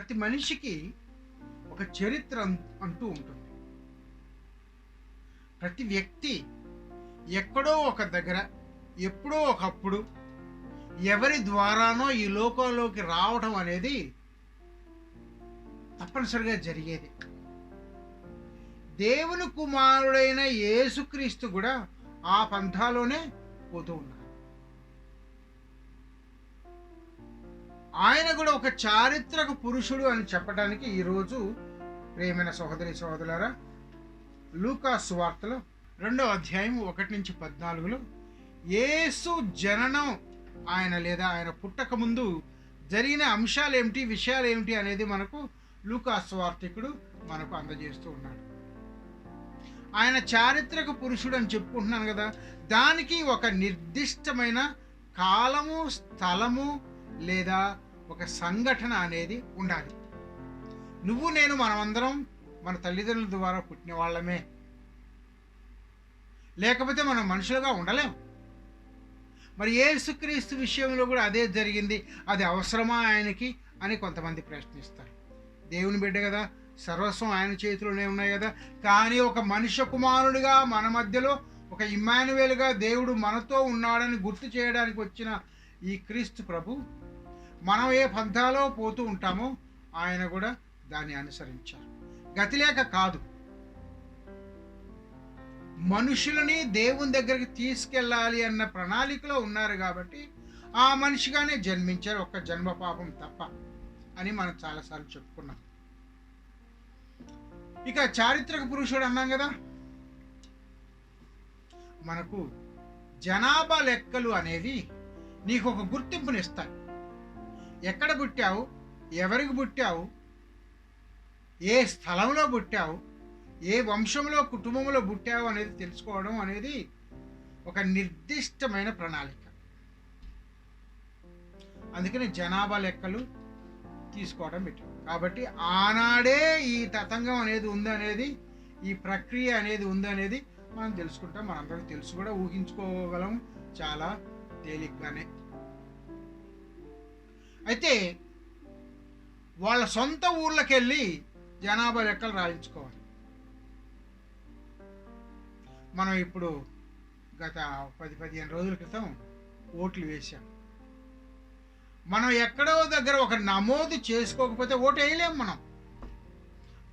ప్రతి మనిషికి ఒక చరిత్ర అంటూ ఉంటుంది. ప్రతి వ్యక్తి ఎక్కడో ఒక దగ్గర ఎప్పుడో ఒకప్పుడు ఎవరి ద్వారానో ఈ లోకంలోకి రావడం అనేది తప్పనిసరిగా జరిగేది. దేవుని కుమారుడైన యేసుక్రీస్తు కూడా ఆ పంథాలోనే పోతూ ఉన్నారు ఆయన కూడా ఒక చారిత్రక పురుషుడు అని చెప్పడానికి ఈరోజు ప్రేమైన సహోదరి సహోదరులారా లూకా సువార్తలో రెండో అధ్యాయం ఒకటి నుంచి పద్నాలుగులో యేసు జననం ఆయన లేదా ఆయన పుట్టక ముందు జరిగిన అంశాలు ఏమిటి విషయాలు ఏమిటి అనేది మనకు లూకా స్వార్థికుడు మనకు అందజేస్తూ ఉన్నాడు. ఆయన చారిత్రక పురుషుడు అని చెప్పుకుంటున్నాను కదా దానికి ఒక నిర్దిష్టమైన కాలము స్థలము లేదా ఒక సంఘటన అనేది ఉండాలి. నువ్వు నేను మనమందరం మన తల్లిదండ్రుల ద్వారా పుట్టిన వాళ్ళమే. లేకపోతే మనం మనుషులుగా ఉండలేం. మరి ఏసుక్రీస్తు విషయంలో కూడా అదే జరిగింది. అది అవసరమా ఆయనకి అని కొంతమంది ప్రశ్నిస్తారు. దేవుని బిడ్డ కదా సర్వస్వం ఆయన చేతిలోనే ఉన్నాయి కదా. కానీ ఒక మనుష్య కుమారుడిగా మన మధ్యలో ఒక ఇమ్మానువేలుగా దేవుడు మనతో ఉన్నాడని గుర్తు చేయడానికి వచ్చిన ఈ క్రీస్తు ప్రభు మనం ఏ పంథాలో పోతూ ఉంటామో ఆయన కూడా దాన్ని అనుసరించారు. గతిలేక కాదు. మనుషులని దేవుని దగ్గరికి తీసుకెళ్ళాలి అన్న ప్రణాళికలో ఉన్నారు కాబట్టి ఆ మనిషిగానే జన్మించారు. ఒక్క జన్మ పాపం తప్ప అని మనం చాలాసార్లు చెప్పుకున్నాం. ఇక చారిత్రక పురుషుడు అన్నాం కదా మనకు జనాభా లెక్కలు అనేది నీకు ఒక గుర్తింపునిస్తాయి. ఎక్కడ పుట్టావు? ఎవరికి పుట్టావు? ఏ స్థలంలో పుట్టావు? ఏ వంశంలో కుటుంబంలో పుట్టావు అనేది తెలుసుకోవడం అనేది ఒక నిర్దిష్టమైన ప్రణాళిక. అందుకని జనాభా లెక్కలు తీసుకోవడం పెట్టాం కాబట్టి ఆనాడే ఈ తతంగం అనేది ఉందనేది ఈ ప్రక్రియ అనేది ఉందనేది మనం తెలుసుకుంటాం. మనందరం తెలుసు కూడా ఊహించుకోగలం చాలా తేలిగ్గానే. అయితే వాళ్ళ సొంత ఊర్లకు వెళ్ళి జనాభా లెక్కలు రాయించుకోవాలి. మనం ఇప్పుడు గత పది పదిహేను రోజుల క్రితం ఓట్లు వేశాం. మనం ఎక్కడో దగ్గర ఒక నమోదు చేసుకోకపోతే ఓటు వేయలేము మనం.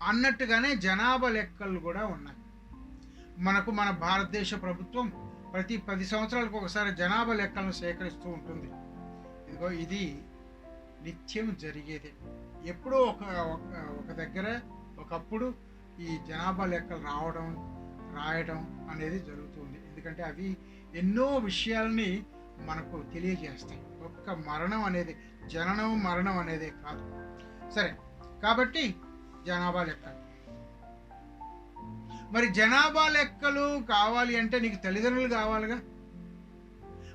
అన్నట్టుగానే జనాభా లెక్కలు కూడా ఉన్నాయి. మనకు మన భారతదేశ ప్రభుత్వం ప్రతి పది సంవత్సరాలకు ఒకసారి జనాభా లెక్కలను సేకరిస్తూ ఉంటుంది. ఇదిగో ఇది నిత్యం జరిగేది. ఎప్పుడో ఒక ఒక- ఒక దగ్గర ఒకప్పుడు ఈ జనాభా లెక్కలు రావడం రాయడం అనేది జరుగుతుంది. ఎందుకంటే అవి ఎన్నో విషయాల్ని మనకు తెలియజేస్తాయి. ఒక్క మరణం అనేది జననం మరణం అనేది కాదు. సరే కాబట్టి జనాభా లెక్కలు. మరి జనాభా లెక్కలు కావాలి అంటే నీకు తల్లిదండ్రులు కావాలిగా?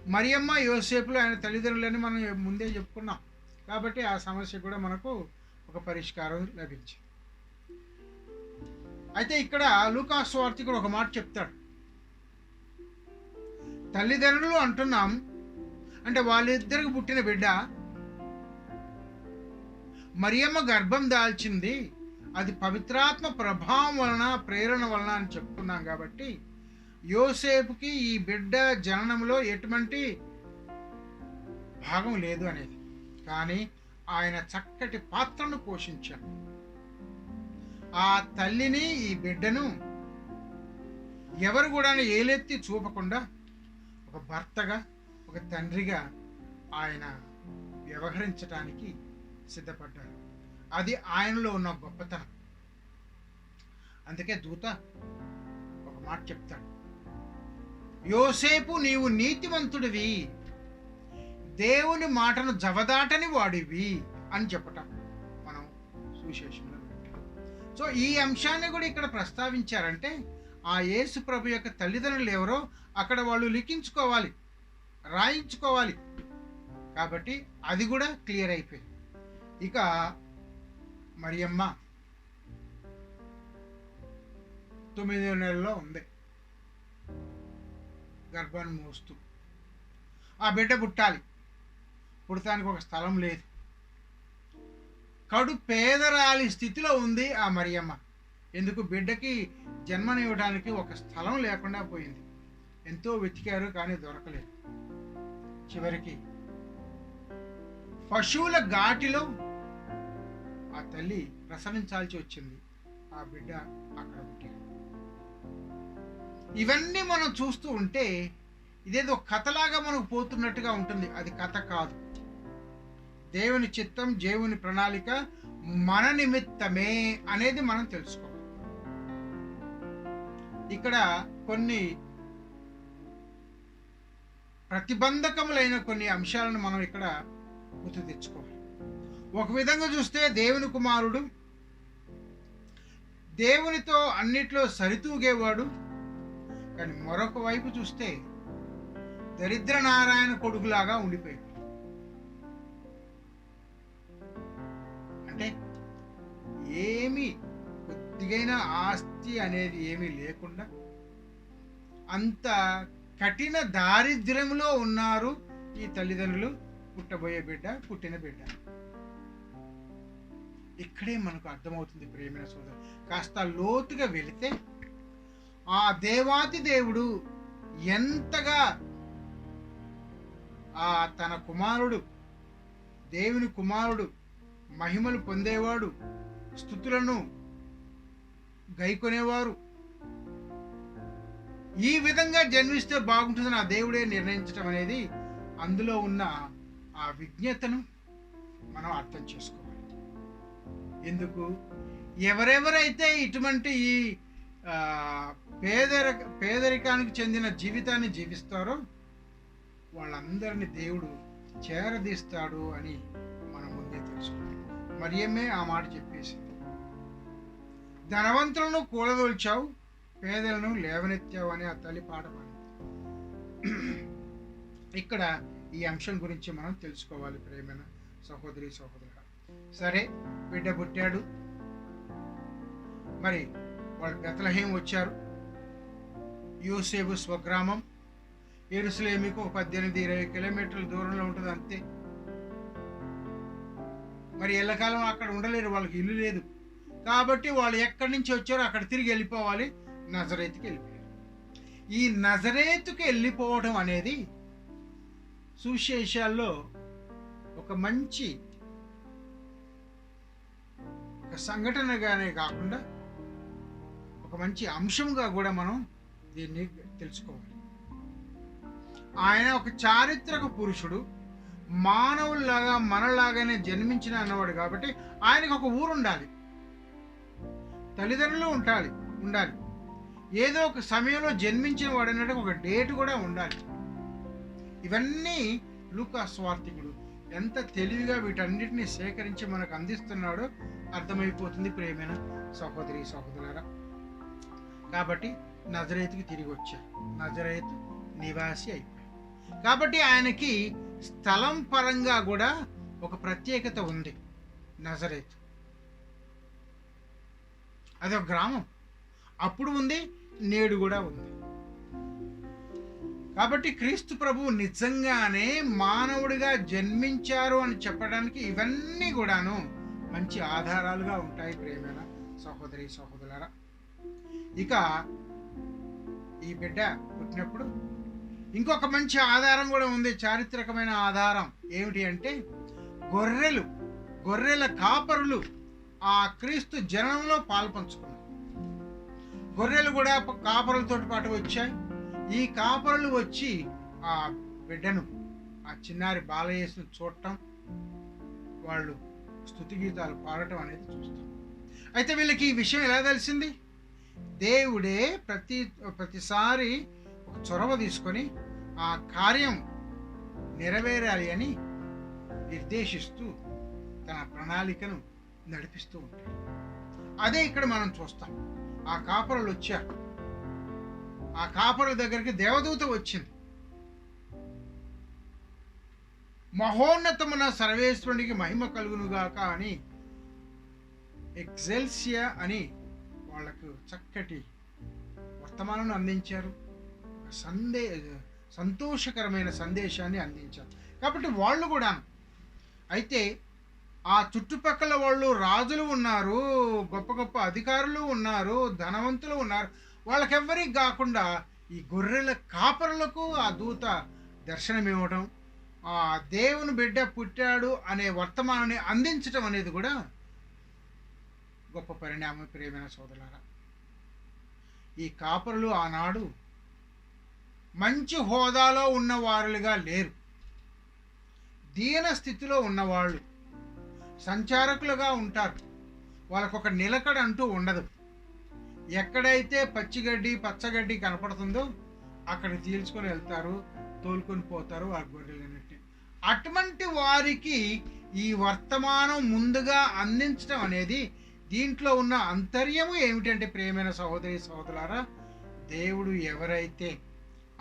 మరియమ్మ యోసేపులు ఆయన తల్లిదండ్రులని మనం ముందే చెప్పుకున్నాం. కాబట్టి ఆ సమస్య కూడా మనకు ఒక పరిష్కారం లభించింది. అయితే ఇక్కడ లూకాస్ వార్తికుడు ఒక మాట చెప్తాడు. తల్లిదండ్రులు అంటున్నాం అంటే వాళ్ళిద్దరికి పుట్టిన బిడ్డ మరియమ్మ గర్భం దాల్చింది అది పవిత్రాత్మ ప్రభావం వలన ప్రేరణ వలన అని చెప్పుకున్నాం కాబట్టి యోసేపుకి ఈ బిడ్డ జననంలో ఎటువంటి భాగం లేదు అనేది. కానీ ఆయన చక్కటి పాత్రను పోషించాడు. ఆ తల్లిని ఈ బిడ్డను ఎవరు కూడా ఏలెత్తి చూపకుండా ఒక భర్తగా ఒక తండ్రిగా ఆయన వ్యవహరించటానికి సిద్ధపడ్డారు. అది ఆయనలో ఉన్న గొప్పతనం. అందుకే దూత ఒక మాట చెప్తాడు. యోసేపు నీవు నీతివంతుడివి దేవుని మాటను జవదాటని వాడివి అని చెప్పటం మనం సువిశేషంలో సో ఈ అంశాన్ని కూడా ఇక్కడ ప్రస్తావించారంటే ఆ యేసు ప్రభు యొక్క తల్లిదండ్రులు ఎవరో అక్కడ వాళ్ళు లిఖించుకోవాలి రాయించుకోవాలి. కాబట్టి అది కూడా క్లియర్ అయిపోయింది. ఇక మరియమ్మ తొమ్మిది నెలలో ఉంది. గర్భాన్ని మోస్తూ. ఆ బిడ్డ పుట్టాలి. పుడతానికి ఒక స్థలం లేదు. కడు పేదరాలి స్థితిలో ఉంది ఆ మరియమ్మ. ఎందుకు బిడ్డకి జన్మనివ్వడానికి ఒక స్థలం లేకుండా పోయింది. ఎంతో వెతికారు కానీ దొరకలేదు. చివరికి పశువుల ఘాటిలో ఆ తల్లి ప్రసవించాల్సి వచ్చింది. ఆ బిడ్డ అక్కడ పుట్టాడు ఇవన్నీ మనం చూస్తూ ఉంటే ఇదేదో కథలాగా మనకు పోతున్నట్టుగా ఉంటుంది. అది కథ కాదు. దేవుని చిత్తం దేవుని ప్రణాళిక మన నిమిత్తమే అనేది మనం తెలుసుకోవాలి. ఇక్కడ కొన్ని ప్రతిబంధకములైన కొన్ని అంశాలను మనం ఇక్కడ గుర్తు తెచ్చుకోవాలి. ఒక విధంగా చూస్తే దేవుని కుమారుడు దేవునితో అన్నిట్లో సరితూగేవాడు కానీ మరొక వైపు చూస్తే దరిద్ర నారాయణ కొడుకులాగా ఉండిపోయాడు. అంటే ఏమి కొద్దిగైన ఆస్తి అనేది ఏమీ లేకుండా అంత కఠిన దారిద్ర్యంలో ఉన్నారు ఈ తల్లిదండ్రులు పుట్టబోయే బిడ్డ పుట్టిన బిడ్డ. ఇక్కడే మనకు అర్థమవుతుంది ప్రేమైన సోదరు. కాస్త లోతుగా వెళితే ఆ దేవాతి దేవుడు ఎంతగా ఆ తన కుమారుడు దేవుని కుమారుడు మహిమలు పొందేవాడు స్థుతులను గైకొనేవారు. ఈ విధంగా జన్మిస్తే బాగుంటుందని ఆ దేవుడే నిర్ణయించడం అనేది అందులో ఉన్న ఆ విజ్ఞతను మనం అర్థం చేసుకోవాలి. ఎందుకు? ఎవరెవరైతే ఇటువంటి ఈ పేదరిక పేదరికానికి చెందిన జీవితాన్ని జీవిస్తారో వాళ్ళందరినీ దేవుడు చేరదీస్తాడు అని మనం ముందే తెలుసుకోవాలి మరియమ్మే ఆ మాట చెప్పేసింది. ధనవంతులను కూలదోల్చావు పేదలను లేవనెత్తావు అని ఆ తల్లి పాట పాడింది. ఇక్కడ ఈ అంశం గురించి మనం తెలుసుకోవాలి ప్రేమైన సహోదరి సహోదరు సరే బిడ్డ పుట్టాడు. మరి వాళ్ళు బెతలహేం వచ్చారు? యూసేబు స్వగ్రామం. ఎరుసలేమికి ఒక పద్దెనిమిది ఇరవై కిలోమీటర్ల దూరంలో ఉంటుంది అంతే. మరి ఎల్లకాలం అక్కడ ఉండలేరు వాళ్ళకి ఇల్లు లేదు. కాబట్టి వాళ్ళు ఎక్కడి నుంచి వచ్చారో అక్కడ తిరిగి వెళ్ళిపోవాలి నజరేతుకి వెళ్ళిపోయారు. ఈ నజరేతుకి వెళ్ళిపోవడం అనేది సువిశేషాల్లో ఒక మంచి ఒక సంఘటనగానే కాకుండా ఒక మంచి అంశంగా కూడా మనం దీన్ని తెలుసుకోవాలి. ఆయన ఒక చారిత్రక పురుషుడు మానవుల్లాగా మనలాగానే జన్మించిన అన్నవాడు కాబట్టి ఆయనకు ఒక ఊరు ఉండాలి తల్లిదండ్రులు ఉండాలి ఉండాలి. ఏదో ఒక సమయంలో జన్మించిన వాడు అన్నట్టు ఒక డేట్ కూడా ఉండాలి. ఇవన్నీ లూకా స్వార్థికుడు ఎంత తెలివిగా వీటన్నిటిని సేకరించి మనకు అందిస్తున్నాడో అర్థమైపోతుంది ప్రేమైన? సహోదరి సహోదరులారా కాబట్టి నజరేతుకి తిరిగి వచ్చారు. నజరేతు నివాసి అయిపోయాడు. కాబట్టి ఆయనకి స్థలం పరంగా కూడా ఒక ప్రత్యేకత ఉంది నజరేతు. అదొక గ్రామం. అప్పుడు ఉంది నేడు కూడా ఉంది. కాబట్టి క్రీస్తు ప్రభువు నిజంగానే మానవుడిగా జన్మించారు అని చెప్పడానికి ఇవన్నీ కూడాను మంచి ఆధారాలుగా ఉంటాయి ప్రేమైన సహోదరి సహోదరులారా. ఇక ఈ బిడ్డ పుట్టినప్పుడు ఇంకొక మంచి ఆధారం కూడా ఉంది చారిత్రకమైన ఆధారం. ఏమిటి అంటే గొర్రెలు గొర్రెల కాపరులు ఆ క్రీస్తు జనంలో పాల్పంచుకున్నారు. గొర్రెలు కూడా కాపరులతో పాటు వచ్చాయి. ఈ కాపరులు వచ్చి ఆ బిడ్డను ఆ చిన్నారి బాలయేసును చూడటం వాళ్ళు స్థుతి గీతాలు పాడటం అనేది చూస్తాం అయితే వీళ్ళకి ఈ విషయం ఎలా తెలిసింది? దేవుడే ప్రతి ప్రతిసారి ఒక చొరవ తీసుకొని ఆ కార్యం నెరవేరాలి అని నిర్దేశిస్తూ తన ప్రణాళికను నడిపిస్తూ ఉంటాడు. అదే ఇక్కడ మనం చూస్తాం. ఆ కాపరులు వచ్చారు. ఆ కాపరుల దగ్గరికి దేవదూత వచ్చింది. మహోన్నతమున సర్వేశ్వరునికి మహిమ కలుగునుగాక అని ఎక్సెల్సియా అని వాళ్ళకు చక్కటి వర్తమానం అందించారు. సందే సంతోషకరమైన సందేశాన్ని అందించారు. కాబట్టి వాళ్ళు కూడా అయితే ఆ చుట్టుపక్కల వాళ్ళు రాజులు ఉన్నారు గొప్ప గొప్ప అధికారులు ఉన్నారు ధనవంతులు ఉన్నారు. వాళ్ళకెవ్వరికి కాకుండా ఈ గొర్రెల కాపరులకు ఆ దూత దర్శనమివ్వడం ఆ దేవుని బిడ్డ పుట్టాడు అనే వర్తమానాన్ని అందించడం అనేది కూడా గొప్ప పరిణామం ప్రియమైన సోదరులారా. ఈ కాపరులు ఆనాడు మంచి హోదాలో ఉన్నవారులుగా లేరు. దీన స్థితిలో ఉన్నవాళ్ళు సంచారకులుగా ఉంటారు. వాళ్ళకొక నిలకడ అంటూ ఉండదు. ఎక్కడైతే పచ్చిగడ్డి పచ్చగడ్డి కనపడుతుందో అక్కడ తీల్చుకొని వెళ్తారు తోలుకొని పోతారు ఆ గొర్రెలన్నిటి అటువంటి వారికి ఈ వర్తమానం ముందుగా అందించడం అనేది దీంట్లో ఉన్న అంతర్యము ఏమిటంటే ప్రేమైన సహోదరి సహోదరులారా దేవుడు ఎవరైతే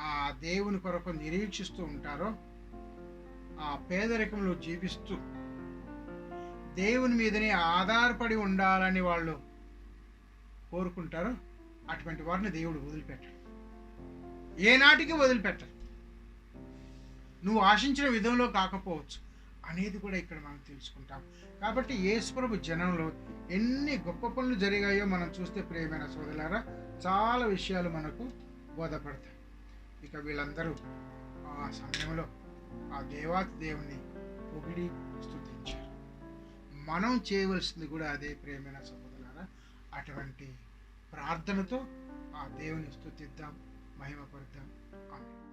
ఆ దేవుని కొరకు నిరీక్షిస్తూ ఉంటారో ఆ పేదరికంలో జీవిస్తూ దేవుని మీదనే ఆధారపడి ఉండాలని వాళ్ళు కోరుకుంటారో అటువంటి వారిని దేవుడు వదిలిపెట్టడు. ఏనాటికి వదిలిపెట్టరు నువ్వు ఆశించిన విధంలో కాకపోవచ్చు అనేది కూడా ఇక్కడ మనం తెలుసుకుంటాం. కాబట్టి యేసుప్రభు జనంలో ఎన్ని గొప్ప పనులు జరిగాయో మనం చూస్తే ప్రియమైన సోదరులారా చాలా విషయాలు మనకు బోధపడతాయి. ఇక వీళ్ళందరూ ఆ సమయంలో ఆ దేవాతి దేవుని పొగిడి స్థుతించారు. మనం చేయవలసింది కూడా అదే ప్రేమైన సహోదరులారా అటువంటి ప్రార్థనతో ఆ దేవుని స్థుతిద్దాం మహిమపరుద్దాం. ఆమె